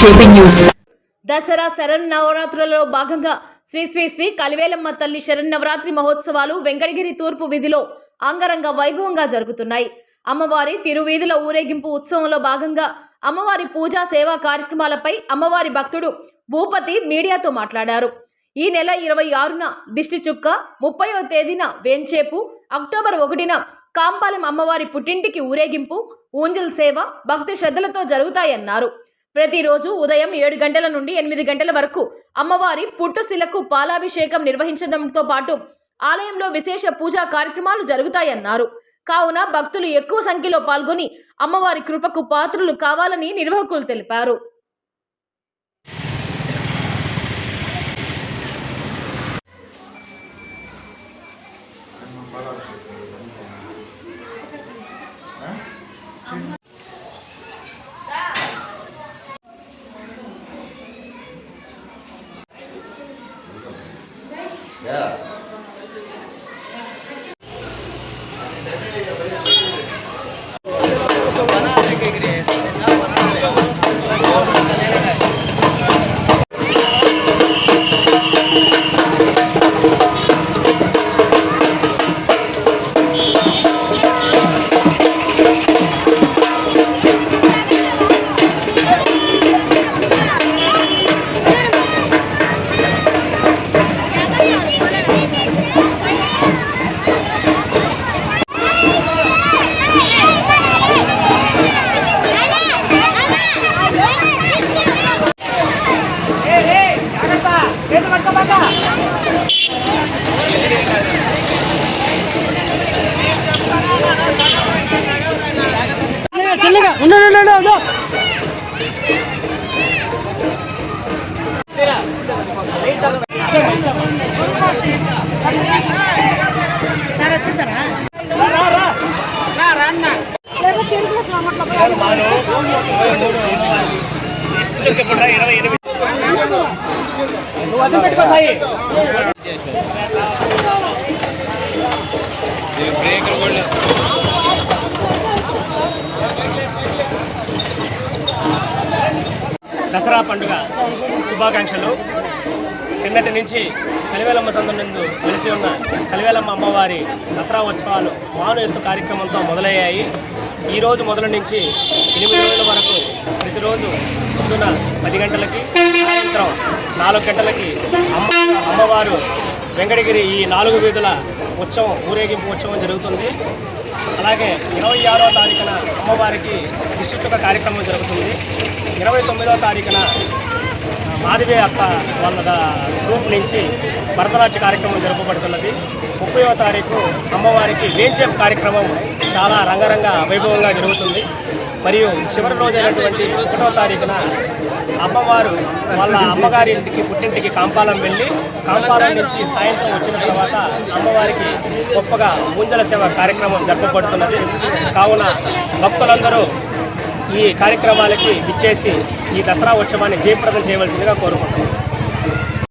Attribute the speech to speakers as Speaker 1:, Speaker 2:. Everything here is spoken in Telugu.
Speaker 1: JP news.
Speaker 2: దసరా శరణ్ నవరాత్రులలో భాగంగా శ్రీ శ్రీ శ్రీ కలివేలమ్మ తల్లి శరణ్ నవరాత్రి మహోత్సవాలు వెంకటగిరి తూర్పు వీధిలో అంగరంగ వైభవంగా జరుగుతున్నాయి. అమ్మవారి తిరువీధుల ఊరేగింపు ఉత్సవంలో భాగంగా అమ్మవారి పూజా సేవా కార్యక్రమాలపై అమ్మవారి భక్తుడు భూపతి మీడియాతో మాట్లాడారు. ఈ నెల ఇరవై ఆరున దిష్టి చుక్క ముప్పయో తేదీన వేంచేపు అక్టోబర్ ఒకటిన కాంపాలెం అమ్మవారి పుట్టింటికి ఊరేగింపు ఊంజల్ సేవ భక్తి శ్రద్ధలతో జరుగుతాయన్నారు. ప్రతిరోజు ఉదయం ఏడు గంటల నుండి ఎనిమిది గంటల వరకు అమ్మవారి పుట్టుశిలకు పాలాభిషేకం నిర్వహించడంతో పాటు ఆలయంలో విశేష పూజా కార్యక్రమాలు జరుగుతాయన్నారు. కావున భక్తులు ఎక్కువ సంఖ్యలో పాల్గొని అమ్మవారి కృపకు పాత్రులు కావాలని నిర్వాహకులు తెలిపారు.
Speaker 3: Yeah.
Speaker 4: నువ్వు అద్దం పెట్టుకో సాయి దసరా పండుగ శుభాకాంక్షలు. నిన్నటి నుంచి కలివేలమ్మ సందు నందు వెలిసి ఉన్న కలివేలమ్మ అమ్మవారి దసరా ఉత్సవాలు మాను ఎత్తు కార్యక్రమంతో మొదలయ్యాయి. ఈ రోజు మొదలు నుంచి ఎనిమిది రోజుల వరకు ప్రతిరోజు పొద్దున పది గంటలకి సాయంత్రం నాలుగు గంటలకి అమ్మ అమ్మవారు వెంకటగిరి ఈ నాలుగు వీధుల ఉత్సవం ఊరేగింపు ఉత్సవం జరుగుతుంది. అలాగే ఇరవై ఆరో తారీఖున అమ్మవారికి విస్తృత కార్యక్రమం జరుగుతుంది. ఇరవై తొమ్మిదవ తారీఖున మాధవి అక్క వాళ్ళ గ్రూప్ నుంచి భరతనాట్య కార్యక్రమం జరపబడుతున్నది. ముప్పైవ తారీఖు అమ్మవారికి వేంచేపు కార్యక్రమం చాలా రంగరంగ వైభవంగా జరుగుతుంది. మరియు చివరి రోజైనటువంటి ఒకటో తారీఖున అమ్మవారు వాళ్ళ అమ్మగారి ఇంటికి పుట్టింటికి కాంపాలం వెళ్ళి కాంపాలం నుంచి సాయంత్రం వచ్చిన తర్వాత అమ్మవారికి గొప్పగా ముంజల సేవ కార్యక్రమం జరపబడుతున్నది. కావున భక్తులందరూ ఈ కార్యక్రమాలకి విచ్చేసి ఈ దసరా ఉత్సవాన్ని జయప్రదం చేయవలసిందిగా కోరుకుంటున్నాం